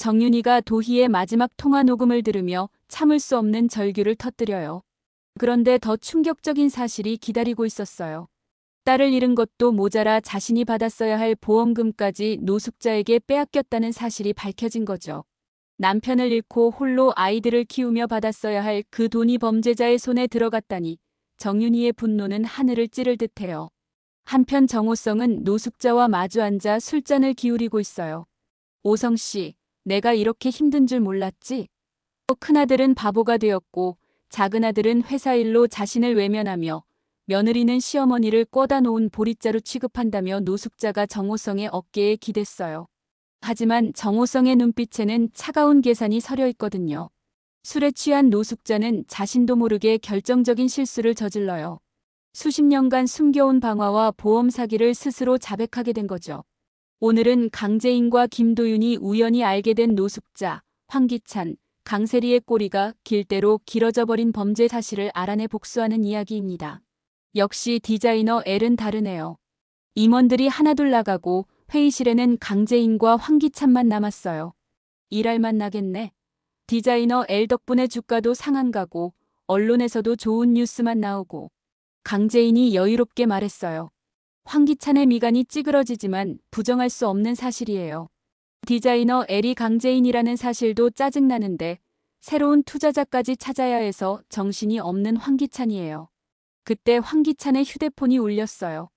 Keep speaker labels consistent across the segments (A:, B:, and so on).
A: 정윤이가 도희의 마지막 통화 녹음을 들으며 참을 수 없는 절규를 터뜨려요. 그런데 더 충격적인 사실이 기다리고 있었어요. 딸을 잃은 것도 모자라 자신이 받았어야 할 보험금까지 노숙자에게 빼앗겼다는 사실이 밝혀진 거죠. 남편을 잃고 홀로 아이들을 키우며 받았어야 할 그 돈이 범죄자의 손에 들어갔다니 정윤희의 분노는 하늘을 찌를 듯해요. 한편 정호성은 노숙자와 마주 앉아 술잔을 기울이고 있어요. 오성 씨, 내가 이렇게 힘든 줄 몰랐지? 또 큰아들은 바보가 되었고 작은아들은 회사 일로 자신을 외면하며 며느리는 시어머니를 꿔다 놓은 보릿자루 취급한다며 노숙자가 정호성의 어깨에 기댔어요. 하지만 정호성의 눈빛에는 차가운 계산이 서려 있거든요. 술에 취한 노숙자는 자신도 모르게 결정적인 실수를 저질러요. 수십 년간 숨겨온 방화와 보험 사기를 스스로 자백하게 된 거죠. 오늘은 강재인과 김도윤이 우연히 알게 된 노숙자, 황기찬, 강세리의 꼬리가 길대로 길어져 버린 범죄 사실을 알아내 복수하는 이야기입니다. 역시 디자이너 L은 다르네요. 임원들이 하나둘 나가고 회의실에는 강재인과 황기찬만 남았어요. 일할만 나겠네. 디자이너 L 덕분에 주가도 상한 가고 언론에서도 좋은 뉴스만 나오고 강재인이 여유롭게 말했어요. 황기찬의 미간이 찌그러지지만 부정할 수 없는 사실이에요. 디자이너 L이 강재인이라는 사실도 짜증나는데 새로운 투자자까지 찾아야 해서 정신이 없는 황기찬이에요. 그때 황기찬의 휴대폰이 울렸어요.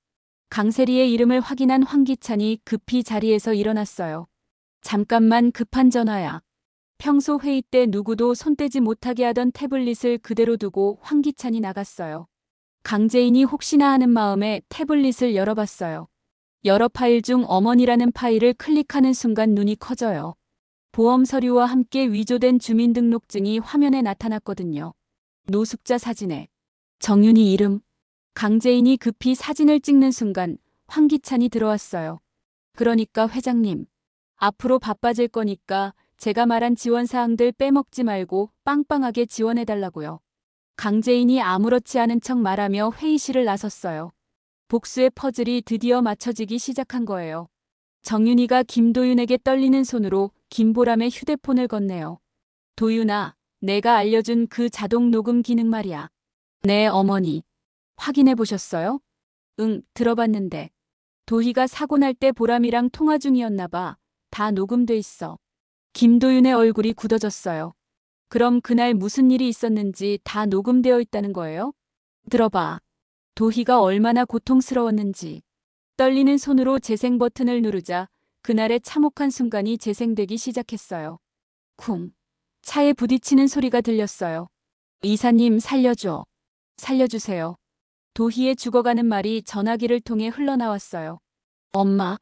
A: 강세리의 이름을 확인한 황기찬이 급히 자리에서 일어났어요. 잠깐만 급한 전화야. 평소 회의 때 누구도 손대지 못하게 하던 태블릿을 그대로 두고 황기찬이 나갔어요. 강재인이 혹시나 하는 마음에 태블릿을 열어봤어요. 여러 파일 중 어머니라는 파일을 클릭하는 순간 눈이 커져요. 보험 서류와 함께 위조된 주민등록증이 화면에 나타났거든요. 노숙자 사진에 정윤이 이름. 강재인이 급히 사진을 찍는 순간 황기찬이 들어왔어요. 그러니까 회장님, 앞으로 바빠질 거니까 제가 말한 지원 사항들 빼먹지 말고 빵빵하게 지원해달라고요. 강재인이 아무렇지 않은 척 말하며 회의실을 나섰어요. 복수의 퍼즐이 드디어 맞춰지기 시작한 거예요. 정윤이가 김도윤에게 떨리는 손으로 김보람의 휴대폰을 건네요. 도윤아, 내가 알려준 그 자동 녹음 기능 말이야. 네, 어머니. 확인해 보셨어요? 응, 들어봤는데. 도희가 사고 날 때 보람이랑 통화 중이었나 봐. 다 녹음돼 있어. 김도윤의 얼굴이 굳어졌어요. 그럼 그날 무슨 일이 있었는지 다 녹음되어 있다는 거예요? 들어봐. 도희가 얼마나 고통스러웠는지. 떨리는 손으로 재생 버튼을 누르자 그날의 참혹한 순간이 재생되기 시작했어요. 쿵. 차에 부딪히는 소리가 들렸어요. 이사님 살려줘. 살려주세요. 도희의 죽어가는 말이 전화기를 통해 흘러나왔어요. 엄마.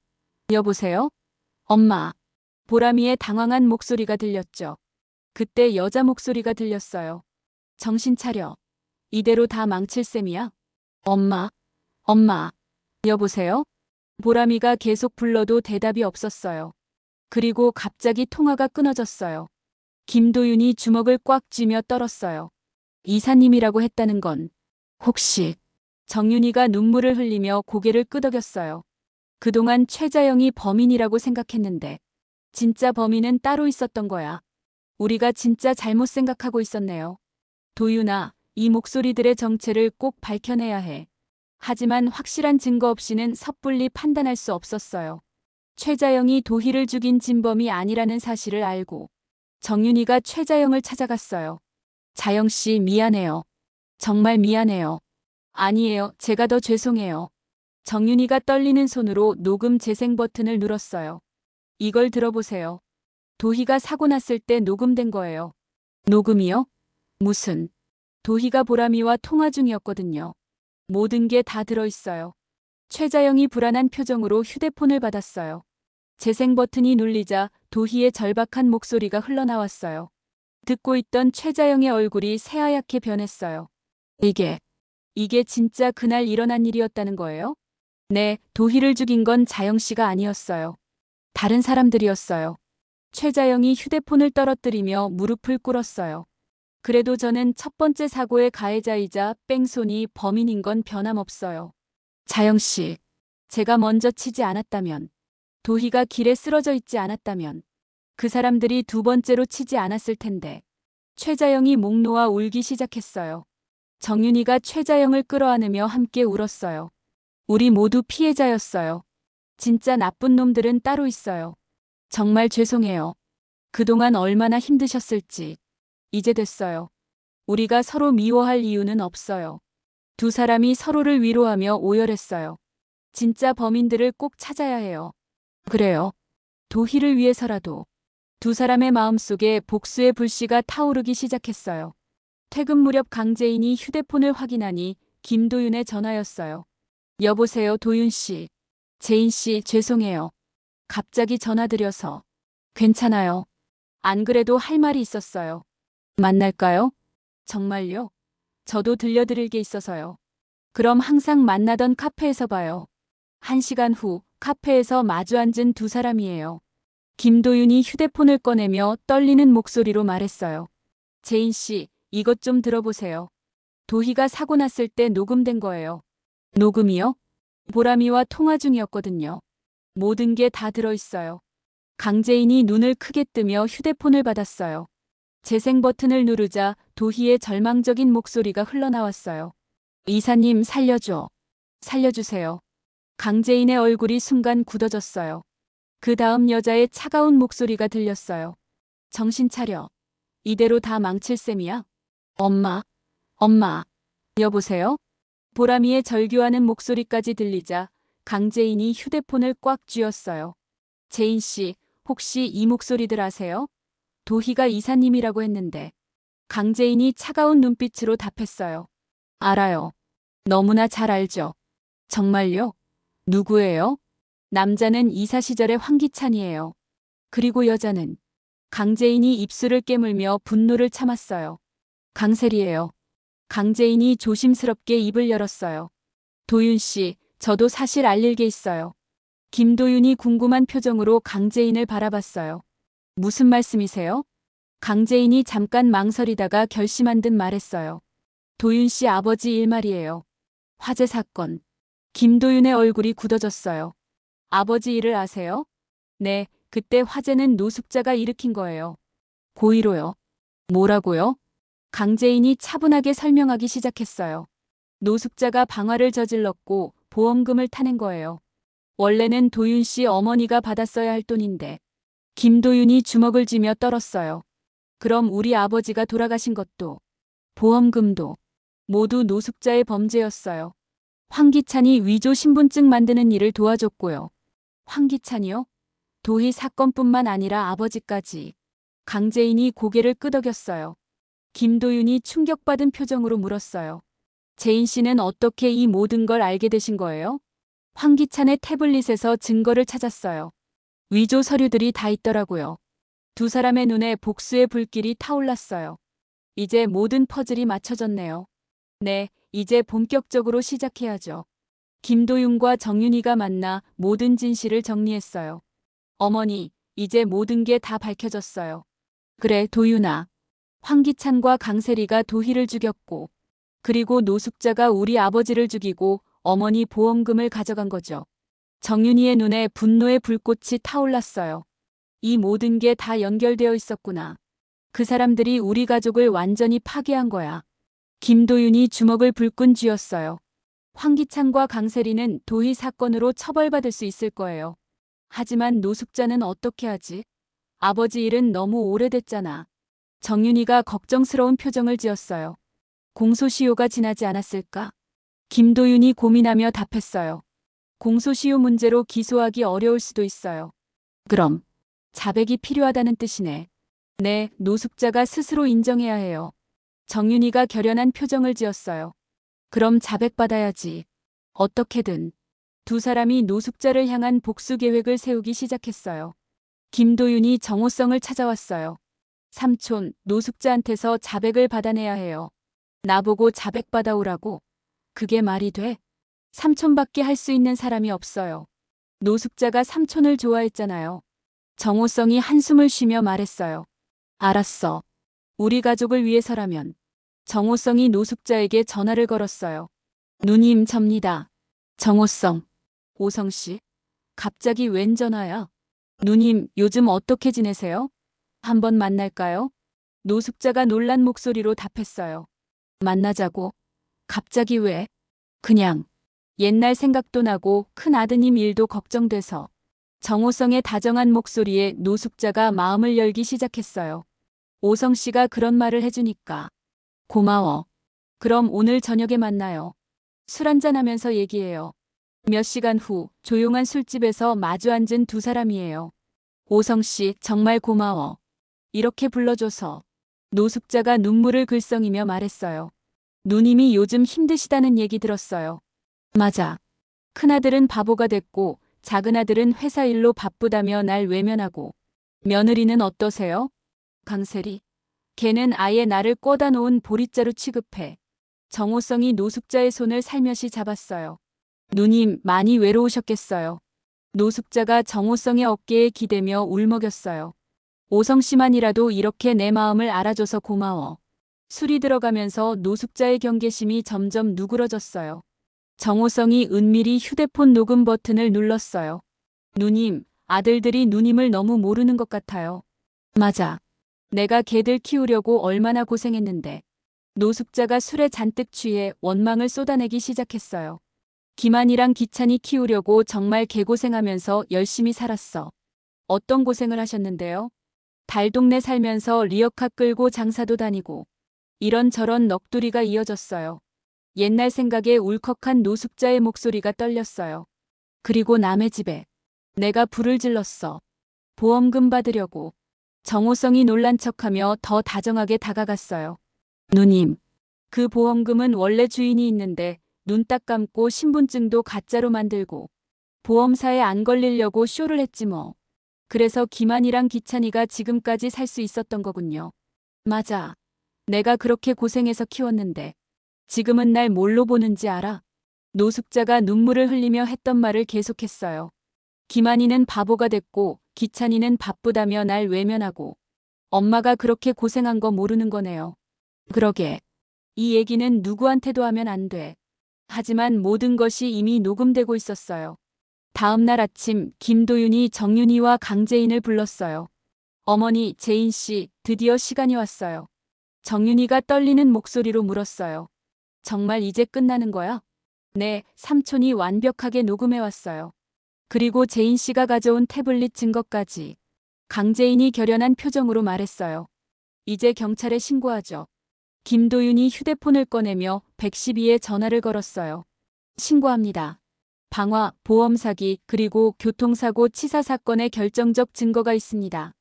A: 여보세요? 엄마. 보람이의 당황한 목소리가 들렸죠. 그때 여자 목소리가 들렸어요. 정신 차려. 이대로 다 망칠 셈이야? 엄마. 엄마. 여보세요? 보람이가 계속 불러도 대답이 없었어요. 그리고 갑자기 통화가 끊어졌어요. 김도윤이 주먹을 꽉 쥐며 떨었어요. 이사님이라고 했다는 건 혹시 정윤이가 눈물을 흘리며 고개를 끄덕였어요. 그동안 최자영이 범인이라고 생각했는데 진짜 범인은 따로 있었던 거야. 우리가 진짜 잘못 생각하고 있었네요. 도윤아, 이 목소리들의 정체를 꼭 밝혀내야 해. 하지만 확실한 증거 없이는 섣불리 판단할 수 없었어요. 최자영이 도희를 죽인 진범이 아니라는 사실을 알고 정윤이가 최자영을 찾아갔어요. 자영 씨 미안해요. 정말 미안해요. 아니에요. 제가 더 죄송해요. 정윤이가 떨리는 손으로 녹음 재생 버튼을 눌렀어요. 이걸 들어보세요. 도희가 사고 났을 때 녹음된 거예요. 녹음이요? 무슨? 도희가 보람이와 통화 중이었거든요. 모든 게 다 들어있어요. 최자영이 불안한 표정으로 휴대폰을 받았어요. 재생 버튼이 눌리자 도희의 절박한 목소리가 흘러나왔어요. 듣고 있던 최자영의 얼굴이 새하얗게 변했어요. 이게, 이게 진짜 그날 일어난 일이었다는 거예요? 네, 도희를 죽인 건 자영 씨가 아니었어요. 다른 사람들이었어요. 최자영이 휴대폰을 떨어뜨리며 무릎을 꿇었어요. 그래도 저는 첫 번째 사고의 가해자이자 뺑손이 범인인 건 변함없어요. 자영 씨, 제가 먼저 치지 않았다면, 도희가 길에 쓰러져 있지 않았다면, 그 사람들이 두 번째로 치지 않았을 텐데. 최자영이 목 놓아 울기 시작했어요. 정윤이가 최자영을 끌어안으며 함께 울었어요. 우리 모두 피해자였어요. 진짜 나쁜 놈들은 따로 있어요. 정말 죄송해요. 그동안 얼마나 힘드셨을지. 이제 됐어요. 우리가 서로 미워할 이유는 없어요. 두 사람이 서로를 위로하며 오열했어요. 진짜 범인들을 꼭 찾아야 해요. 그래요. 도희를 위해서라도. 두 사람의 마음속에 복수의 불씨가 타오르기 시작했어요. 퇴근 무렵 강재인이 휴대폰을 확인하니 김도윤의 전화였어요. 여보세요, 도윤 씨. 재인 씨, 죄송해요. 갑자기 전화드려서. 괜찮아요. 안 그래도 할 말이 있었어요. 만날까요? 정말요? 저도 들려드릴 게 있어서요. 그럼 항상 만나던 카페에서 봐요. 한 시간 후 카페에서 마주 앉은 두 사람이에요. 김도윤이 휴대폰을 꺼내며 떨리는 목소리로 말했어요. 제인 씨, 이것 좀 들어보세요. 도희가 사고 났을 때 녹음된 거예요. 녹음이요? 보람이와 통화 중이었거든요. 모든 게 다 들어있어요. 강재인이 눈을 크게 뜨며 휴대폰을 받았어요. 재생 버튼을 누르자 도희의 절망적인 목소리가 흘러나왔어요. 이사님 살려줘. 살려주세요. 강재인의 얼굴이 순간 굳어졌어요. 그 다음 여자의 차가운 목소리가 들렸어요. 정신 차려. 이대로 다 망칠 셈이야? 엄마, 엄마, 여보세요? 보람이의 절규하는 목소리까지 들리자 강재인이 휴대폰을 꽉 쥐었어요. 재인 씨, 혹시 이 목소리들 아세요? 도희가 이사님이라고 했는데. 강재인이 차가운 눈빛으로 답했어요. 알아요. 너무나 잘 알죠. 정말요? 누구예요? 남자는 이사 시절의 황기찬이에요. 그리고 여자는 강재인이 입술을 깨물며 분노를 참았어요. 강셀이에요. 강재인이 조심스럽게 입을 열었어요. 도윤 씨, 저도 사실 알릴 게 있어요. 김도윤이 궁금한 표정으로 강재인을 바라봤어요. 무슨 말씀이세요? 강재인이 잠깐 망설이다가 결심한 듯 말했어요. 도윤 씨 아버지 일 말이에요. 화재 사건. 김도윤의 얼굴이 굳어졌어요. 아버지 일을 아세요? 네, 그때 화재는 노숙자가 일으킨 거예요. 고의로요. 뭐라고요? 강재인이 차분하게 설명하기 시작했어요. 노숙자가 방화를 저질렀고 보험금을 타낸 거예요. 원래는 도윤 씨 어머니가 받았어야 할 돈인데 김도윤이 주먹을 쥐며 떨었어요. 그럼 우리 아버지가 돌아가신 것도 보험금도 모두 노숙자의 범죄였어요. 황기찬이 위조 신분증 만드는 일을 도와줬고요. 황기찬이요? 도희 사건뿐만 아니라 아버지까지. 강재인이 고개를 끄덕였어요. 김도윤이 충격받은 표정으로 물었어요. 재인 씨는 어떻게 이 모든 걸 알게 되신 거예요? 황기찬의 태블릿에서 증거를 찾았어요. 위조 서류들이 다 있더라고요. 두 사람의 눈에 복수의 불길이 타올랐어요. 이제 모든 퍼즐이 맞춰졌네요. 네, 이제 본격적으로 시작해야죠. 김도윤과 정윤이가 만나 모든 진실을 정리했어요. 어머니, 이제 모든 게 다 밝혀졌어요. 그래, 도윤아. 황기찬과 강세리가 도희를 죽였고, 그리고 노숙자가 우리 아버지를 죽이고 어머니 보험금을 가져간 거죠. 정윤이의 눈에 분노의 불꽃이 타올랐어요. 이 모든 게 다 연결되어 있었구나. 그 사람들이 우리 가족을 완전히 파괴한 거야. 김도윤이 주먹을 불끈 쥐었어요. 황기찬과 강세리는 도희 사건으로 처벌받을 수 있을 거예요. 하지만 노숙자는 어떻게 하지? 아버지 일은 너무 오래됐잖아. 정윤이가 걱정스러운 표정을 지었어요. 공소시효가 지나지 않았을까? 김도윤이 고민하며 답했어요. 공소시효 문제로 기소하기 어려울 수도 있어요. 그럼 자백이 필요하다는 뜻이네. 네, 노숙자가 스스로 인정해야 해요. 정윤이가 결연한 표정을 지었어요. 그럼 자백받아야지. 어떻게든. 두 사람이 노숙자를 향한 복수 계획을 세우기 시작했어요. 김도윤이 정호성을 찾아왔어요. 삼촌, 노숙자한테서 자백을 받아내야 해요. 나보고 자백받아오라고. 그게 말이 돼? 삼촌밖에 할 수 있는 사람이 없어요. 노숙자가 삼촌을 좋아했잖아요. 정호성이 한숨을 쉬며 말했어요. 알았어. 우리 가족을 위해서라면. 정호성이 노숙자에게 전화를 걸었어요. 누님 접니다. 정호성. 오성씨. 갑자기 웬 전화야? 누님, 요즘 어떻게 지내세요? 한번 만날까요? 노숙자가 놀란 목소리로 답했어요. 만나자고? 갑자기 왜? 그냥. 옛날 생각도 나고 큰 아드님 일도 걱정돼서. 정호성의 다정한 목소리에 노숙자가 마음을 열기 시작했어요. 오성 씨가 그런 말을 해주니까. 고마워. 그럼 오늘 저녁에 만나요. 술 한잔하면서 얘기해요. 몇 시간 후 조용한 술집에서 마주 앉은 두 사람이에요. 오성 씨 정말 고마워. 이렇게 불러줘서. 노숙자가 눈물을 글썽이며 말했어요. 누님이 요즘 힘드시다는 얘기 들었어요. 맞아. 큰아들은 바보가 됐고 작은아들은 회사 일로 바쁘다며 날 외면하고 며느리는 어떠세요? 강세리. 걔는 아예 나를 꿔다 놓은 보릿자루 취급해. 정호성이 노숙자의 손을 살며시 잡았어요. 누님 많이 외로우셨겠어요. 노숙자가 정호성의 어깨에 기대며 울먹였어요. 오성 씨만이라도 이렇게 내 마음을 알아줘서 고마워. 술이 들어가면서 노숙자의 경계심이 점점 누그러졌어요. 정호성이 은밀히 휴대폰 녹음 버튼을 눌렀어요. 누님, 아들들이 누님을 너무 모르는 것 같아요. 맞아. 내가 걔들 키우려고 얼마나 고생했는데. 노숙자가 술에 잔뜩 취해 원망을 쏟아내기 시작했어요. 기만이랑 기찬이 키우려고 정말 개고생하면서 열심히 살았어. 어떤 고생을 하셨는데요? 달동네 살면서 리어카 끌고 장사도 다니고 이런저런 넋두리가 이어졌어요. 옛날 생각에 울컥한 노숙자의 목소리가 떨렸어요. 그리고 남의 집에 내가 불을 질렀어. 보험금 받으려고. 정호성이 놀란 척하며 더 다정하게 다가갔어요. 누님, 그 보험금은 원래 주인이 있는데 눈 딱 감고 신분증도 가짜로 만들고 보험사에 안 걸리려고 쇼를 했지 뭐. 그래서 기만이랑 기찬이가 지금까지 살 수 있었던 거군요. 맞아. 내가 그렇게 고생해서 키웠는데 지금은 날 뭘로 보는지 알아? 노숙자가 눈물을 흘리며 했던 말을 계속했어요. 기만이는 바보가 됐고 기찬이는 바쁘다며 날 외면하고 엄마가 그렇게 고생한 거 모르는 거네요. 그러게. 이 얘기는 누구한테도 하면 안 돼. 하지만 모든 것이 이미 녹음되고 있었어요. 다음 날 아침 김도윤이 정윤이와 강재인을 불렀어요. 어머니 재인 씨 드디어 시간이 왔어요. 정윤이가 떨리는 목소리로 물었어요. 정말 이제 끝나는 거야? 네, 삼촌이 완벽하게 녹음해 왔어요. 그리고 재인 씨가 가져온 태블릿 증거까지. 강재인이 결연한 표정으로 말했어요. 이제 경찰에 신고하죠. 김도윤이 휴대폰을 꺼내며 112에 전화를 걸었어요. 신고합니다. 방화, 보험 사기, 그리고 교통사고 치사 사건의 결정적 증거가 있습니다.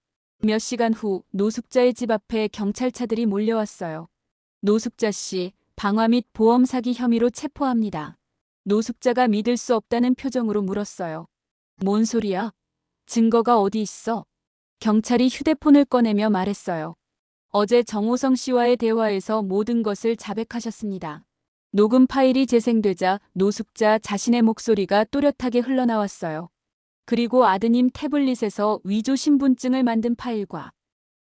A: 몇 시간 후 노숙자의 집 앞에 경찰차들이 몰려왔어요. 노숙자 씨, 방화 및 보험 사기 혐의로 체포합니다. 노숙자가 믿을 수 없다는 표정으로 물었어요. 뭔 소리야? 증거가 어디 있어? 경찰이 휴대폰을 꺼내며 말했어요. 어제 정호성 씨와의 대화에서 모든 것을 자백하셨습니다. 녹음 파일이 재생되자 노숙자 자신의 목소리가 또렷하게 흘러나왔어요. 그리고 아드님 태블릿에서 위조 신분증을 만든 파일과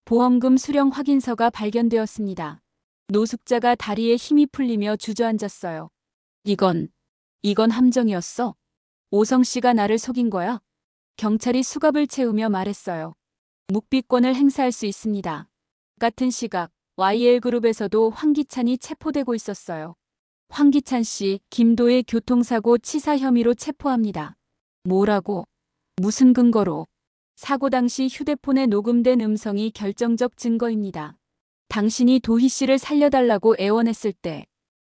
A: 보험금 수령 확인서가 발견되었습니다. 노숙자가 다리에 힘이 풀리며 주저앉았어요. 이건, 이건 함정이었어? 오성 씨가 나를 속인 거야? 경찰이 수갑을 채우며 말했어요. 묵비권을 행사할 수 있습니다. 같은 시각 YL그룹에서도 황기찬이 체포되고 있었어요. 황기찬 씨, 김도의 교통사고 치사 혐의로 체포합니다. 뭐라고? 무슨 근거로? 사고 당시 휴대폰에 녹음된 음성이 결정적 증거입니다. 당신이 도희 씨를 살려달라고 애원했을 때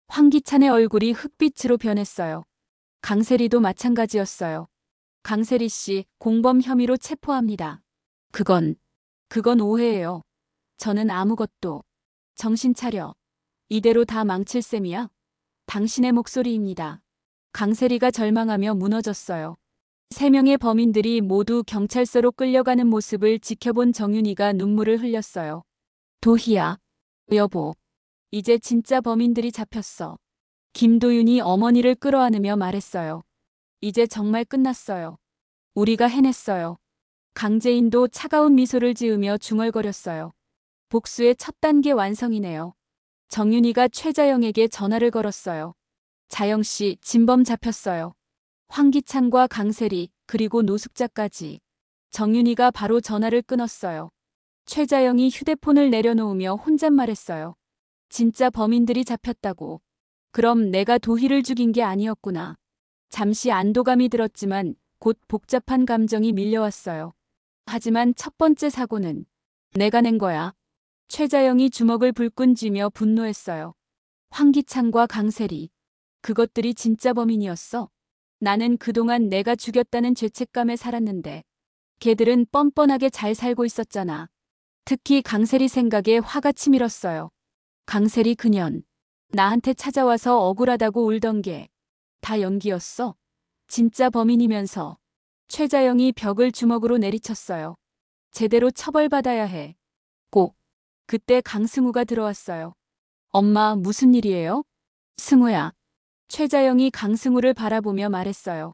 A: 황기찬의 얼굴이 흑빛으로 변했어요. 강세리도 마찬가지였어요. 강세리 씨 공범 혐의로 체포합니다. 그건, 그건 오해예요. 저는 아무것도. 정신 차려. 이대로 다 망칠 셈이야? 당신의 목소리입니다. 강세리가 절망하며 무너졌어요. 세 명의 범인들이 모두 경찰서로 끌려가는 모습을 지켜본 정윤이가 눈물을 흘렸어요. 도희야. 여보. 이제 진짜 범인들이 잡혔어. 김도윤이 어머니를 끌어안으며 말했어요. 이제 정말 끝났어요. 우리가 해냈어요. 강재인도 차가운 미소를 지으며 중얼거렸어요. 복수의 첫 단계 완성이네요. 정윤이가 최자영에게 전화를 걸었어요. 자영 씨, 진범 잡혔어요. 황기찬과 강세리, 그리고 노숙자까지. 정윤이가 바로 전화를 끊었어요. 최자영이 휴대폰을 내려놓으며 혼잣말했어요. 진짜 범인들이 잡혔다고. 그럼 내가 도희를 죽인 게 아니었구나. 잠시 안도감이 들었지만 곧 복잡한 감정이 밀려왔어요. 하지만 첫 번째 사고는 내가 낸 거야. 최자영이 주먹을 불끈 쥐며 분노했어요. 황기찬과 강세리. 그것들이 진짜 범인이었어. 나는 그동안 내가 죽였다는 죄책감에 살았는데 걔들은 뻔뻔하게 잘 살고 있었잖아. 특히 강세리 생각에 화가 치밀었어요. 강세리 그년 나한테 찾아와서 억울하다고 울던 게 다 연기였어. 진짜 범인이면서 최자영이 벽을 주먹으로 내리쳤어요. 제대로 처벌받아야 해. 꼭. 그때 강승우가 들어왔어요. 엄마 무슨 일이에요? 승우야. 최자영이 강승우를 바라보며 말했어요.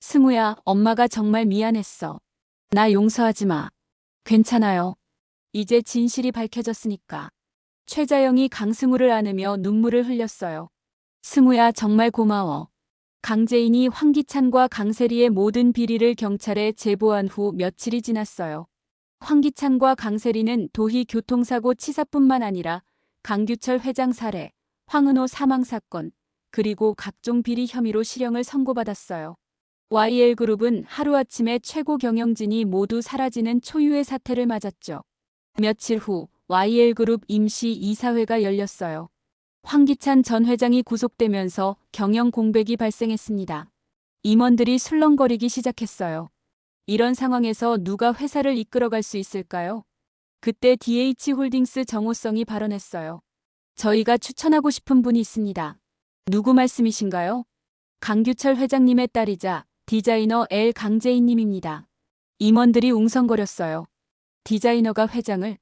A: 승우야, 엄마가 정말 미안했어. 나 용서하지 마. 괜찮아요. 이제 진실이 밝혀졌으니까. 최자영이 강승우를 안으며 눈물을 흘렸어요. 승우야, 정말 고마워. 강재인이 황기찬과 강세리의 모든 비리를 경찰에 제보한 후 며칠이 지났어요. 황기찬과 강세리는 도희 교통사고 치사뿐만 아니라 강규철 회장 살해, 황은호 사망 사건, 그리고 각종 비리 혐의로 실형을 선고받았어요. YL그룹은 하루아침에 최고 경영진이 모두 사라지는 초유의 사태를 맞았죠. 며칠 후 YL그룹 임시 이사회가 열렸어요. 황기찬 전 회장이 구속되면서 경영 공백이 발생했습니다. 임원들이 술렁거리기 시작했어요. 이런 상황에서 누가 회사를 이끌어갈 수 있을까요? 그때 DH홀딩스 정호성이 발언했어요. 저희가 추천하고 싶은 분이 있습니다. 누구 말씀이신가요? 강규철 회장님의 딸이자 디자이너 L 강재인님입니다. 임원들이 웅성거렸어요. 디자이너가 회장을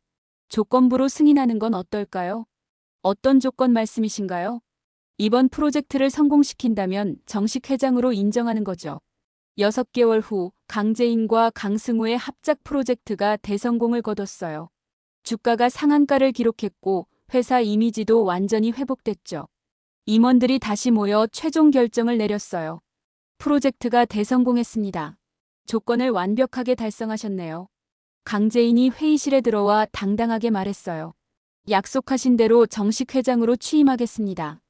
A: 조건부로 승인하는 건 어떨까요? 어떤 조건 말씀이신가요? 이번 프로젝트를 성공시킨다면 정식 회장으로 인정하는 거죠. 6개월 후 강재인과 강승우의 합작 프로젝트가 대성공을 거뒀어요. 주가가 상한가를 기록했고 회사 이미지도 완전히 회복됐죠. 임원들이 다시 모여 최종 결정을 내렸어요. 프로젝트가 대성공했습니다. 조건을 완벽하게 달성하셨네요. 강재인이 회의실에 들어와 당당하게 말했어요. 약속하신 대로 정식 회장으로 취임하겠습니다.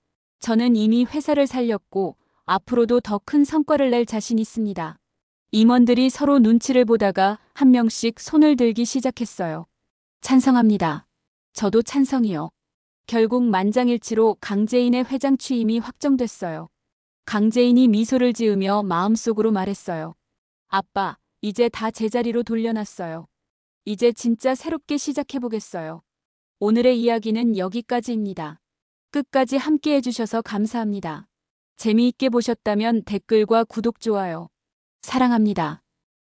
A: 저는 이미 회사를 살렸고 앞으로도 더 큰 성과를 낼 자신 있습니다. 임원들이 서로 눈치를 보다가 한 명씩 손을 들기 시작했어요. 찬성합니다. 저도 찬성이요. 결국 만장일치로 강재인의 회장 취임이 확정됐어요. 강재인이 미소를 지으며 마음속으로 말했어요. 아빠, 이제 다 제자리로 돌려놨어요. 이제 진짜 새롭게 시작해보겠어요. 오늘의 이야기는 여기까지입니다. 끝까지 함께 해주셔서 감사합니다. 재미있게 보셨다면 댓글과 구독, 좋아요. 사랑합니다.